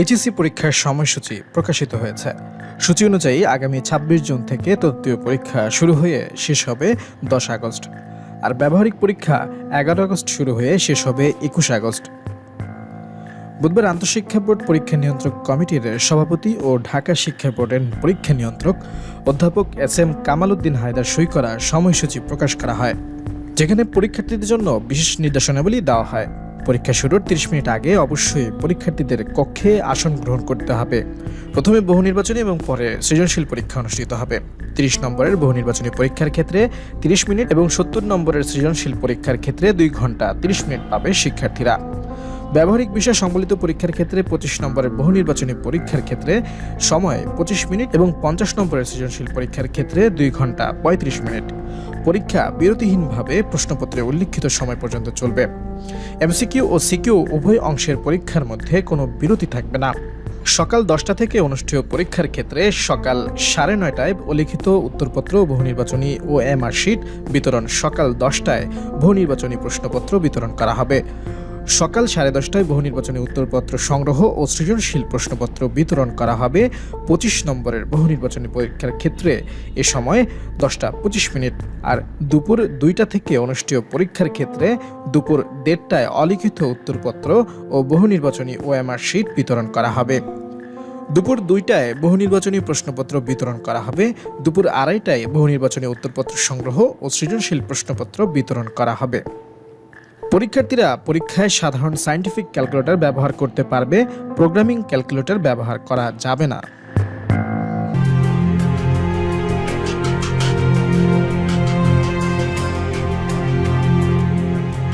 HSC পরীক্ষার সময়সূচি প্রকাশিত হয়েছে। সূচি অনুযায়ী আগামী ছাব্বিশ জুন থেকে তৃতীয় পরীক্ষা শুরু হয়ে শেষ হবে দশ আগস্ট। আর ব্যবহারিক পরীক্ষা এগারো আগস্ট শুরু হয়ে শেষ হবে একুশ আগস্ট। বুধবার আন্তঃশিক্ষা বোর্ড পরীক্ষা নিয়ন্ত্রক কমিটির সভাপতি ও ঢাকা শিক্ষা বোর্ডের পরীক্ষা নিয়ন্ত্রক অধ্যাপক এস এম কামাল উদ্দিন হায়দার সই করা সময়সূচি প্রকাশ করা হয়, যেখানে পরীক্ষার্থীদের জন্য বিশেষ নির্দেশনাবলী দেওয়া হয়। পরীক্ষা শুরুর তিরিশ মিনিট আগে অবশ্যই পরীক্ষার্থীদের কক্ষে আসন গ্রহণ করতে হবে। প্রথমে বহু নির্বাচনী এবং পরে সৃজনশীল পরীক্ষা অনুষ্ঠিত হবে। তিরিশ নম্বরের বহু নির্বাচনী পরীক্ষার ক্ষেত্রে তিরিশ মিনিট এবং সত্তর নম্বরের সৃজনশীল পরীক্ষার ক্ষেত্রে দুই ঘণ্টা তিরিশ মিনিট পাবে শিক্ষার্থীরা। ব্যবহারিক বিষয় সম্বলিত পরীক্ষার ক্ষেত্রে পঁচিশ নম্বরের বহু নির্বাচনী পরীক্ষার ক্ষেত্রে সময় পঁচিশ মিনিট এবং পঞ্চাশ নম্বরের সৃজনশীল পরীক্ষার ক্ষেত্রে দুই ঘণ্টা পঁয়ত্রিশ মিনিট। পরীক্ষা বিরতিহীনভাবে প্রশ্নপত্রে উল্লিখিত সময় পর্যন্ত চলবে। এমসিকিউ ও সিকিউ উভয় অংশের পরীক্ষার মধ্যে কোনো বিরতি থাকবে না। সকাল দশটা থেকে অনুষ্ঠেয় পরীক্ষার ক্ষেত্রে সকাল সাড়ে নয়টায় লিখিত উত্তরপত্র, বহু নির্বাচনী ও এমআর শিট বিতরণ সকাল দশটায় বহু নির্বাচনী প্রশ্নপত্র বিতরণ করা হবে। সকাল সাড়ে দশটায় বহু নির্বাচনী উত্তরপত্র সংগ্রহ ও সৃজনশীল প্রশ্নপত্র বিতরণ করা হবে পঁচিশ নম্বরের বহু নির্বাচনী পরীক্ষার ক্ষেত্রে। এ সময় দশটা পঁচিশ মিনিট আর দুপুর দুইটা থেকে অনুষ্ঠেয় পরীক্ষার ক্ষেত্রে দুপুর দেড়টায় অলিখিত উত্তরপত্র ও বহু নির্বাচনী ওএমআর শিট বিতরণ করা হবে। দুপুর দুইটায় বহু নির্বাচনী প্রশ্নপত্র বিতরণ করা হবে। দুপুর আড়াইটায় বহু নির্বাচনী উত্তরপত্র সংগ্রহ ও সৃজনশীল প্রশ্নপত্র বিতরণ করা হবে। পরীক্ষার্থীরা পরীক্ষায় সাধারণ সায়েন্টিফিক ক্যালকুলেটর ব্যবহার করতে পারবে প্রোগ্রামিং ক্যালকুলেটর ব্যবহার করা যাবে না।